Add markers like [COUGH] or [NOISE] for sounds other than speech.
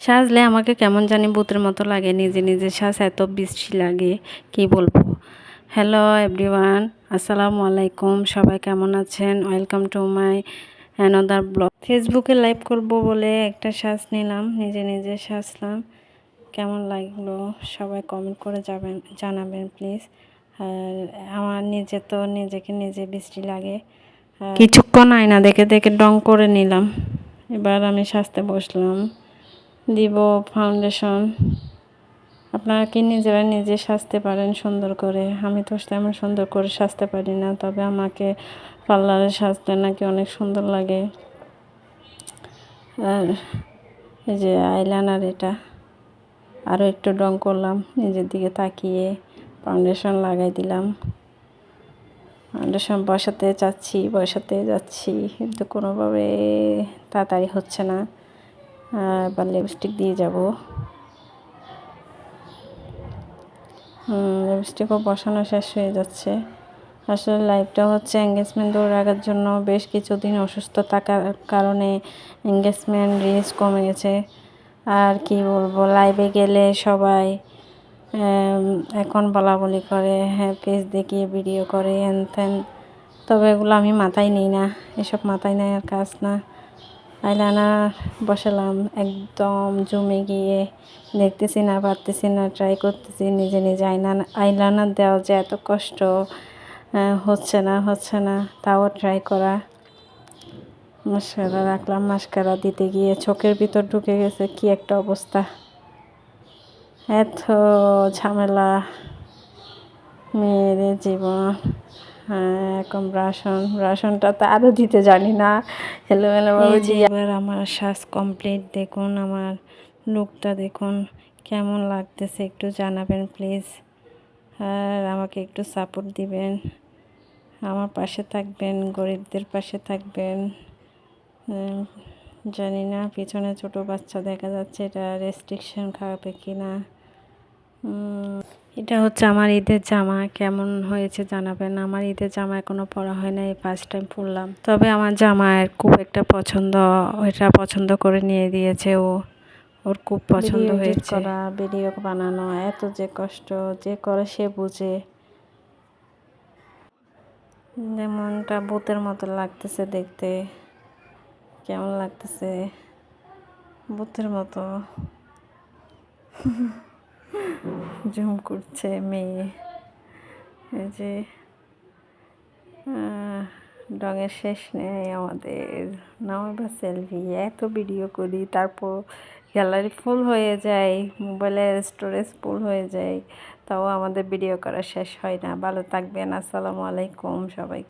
সাজলে আমাকে কেমন জানি ভূতের মতো লাগে, নিজে নিজে সাজ, এত বৃষ্টি লাগে, কি বলব? হ্যালো এভরিওয়ান আসসালামু আলাইকুম, সবাই কেমন আছেন? Welcome to my another blog ফেসবুকে লাইভ করব বলে একটা সাজ নিলাম, নিজে নিজে সাজলাম। কেমন লাগল? সবাই কমেন্ট করে যাবেন, জানাবেন প্লিজ আর আমার নিজে তো নিজেকে নিজে বৃষ্টি লাগে। কিছুক্ষণ আয়না দেখে দেখে ডং করে নিলাম। এবার আমি সাজতে বসলাম। দিব ফাউন্ডেশন আপনারা কি নিজেরা নিজে সাজতে পারেন সুন্দর করে? আমি তো তেমন সুন্দর করে সাজতে পারি না, তবে আমাকে পার্লারে সাজতে নাকি অনেক সুন্দর লাগে। আর এই যে আইলাইনার এটা আরও একটু রং করলাম, নিজের দিকে তাকিয়ে ফাউন্ডেশন লাগাই দিলাম। ফাউন্ডেশন বসাতে চাচ্ছি, বসাতে যাচ্ছি, কিন্তু কোনোভাবে তাড়াতাড়ি হচ্ছে না। এবার লিপস্টিক দিয়ে যাব। লিপস্টিকও বসানো শেষ হয়ে যাচ্ছে। আসলে লাইফটা হচ্ছে এঙ্গেজমেন্ট ধরে রাখার জন্য বেশ কিছুদিন অসুস্থ থাকার কারণে এঙ্গেজমেন্ট রিস্ক কমে গেছে। আর কি বলব লাইভে গেলে সবাই এখন বলা বলি করে হ্যাঁ পেজ দেখিয়ে ভিডিও করে হ্যান তবে এগুলো আমি মাথায় নিই না। এসব মাথায় নেওয়ার কাজ না। আইলাইনার বসালাম, একদম জমে গিয়ে দেখতেছি না, পারতেছি না ট্রাই করতেছি, নিজে নিজে আইনা, আইলাইনার দেওয়া যে এত কষ্ট হচ্ছে না হচ্ছে না, তাও ট্রাই করা। মাস্কারা রাখলাম, মাস্কারা দিতে গিয়ে চোখের ভিতর ঢুকে গেছে, কি একটা অবস্থা। এত ঝামেলা, মেয়েদের জীবন। হ্যাঁ এখন ব্রাশন ব্রাশনটা তো আরও দিতে জানি না। হেলো হেলো এবার আমার শ্বাস কমপ্লিট দেখুন আমার লুকটা দেখুন কেমন লাগতেছে একটু জানাবেন প্লিজ আর আমাকে একটু সাপোর্ট দিবেন। আমার পাশে থাকবেন গরিবদের পাশে থাকবেন। জানি না পিছনে ছোট বাচ্চা দেখা যাচ্ছে এটা রেস্ট্রিকশন খাওয়াবে কি না এটা হচ্ছে আমার ঈদের জামা কেমন হয়েছে জানাবেন? আমার ঈদের জামা এখনও পরা হয় না এই ফার্স্ট টাইম পরলাম। তবে আমার জামার খুব একটা পছন্দ এটা পছন্দ করে নিয়ে দিয়েছে ও। ওর খুব পছন্দ হয়েছে। করা ভিডিও বানানো এত যে কষ্ট যে করে সে বুঝে। যেমনটা ভূতের মতো লাগতেছে দেখতে কেমন লাগতেছে? ভূতের মতো। [LAUGHS] জুম করছে মেয়ে। এই যে রঙের শেষ নেই আমাদের। নাও বা সেলফি এত ভিডিও করি, তারপর গ্যালারি ফুল হয়ে যায় মোবাইলের স্টোরেজ ফুল হয়ে যায়। তাও আমাদের ভিডিও করা শেষ হয় না। ভালো থাকবেন, আসসালামু আলাইকুম সবাই।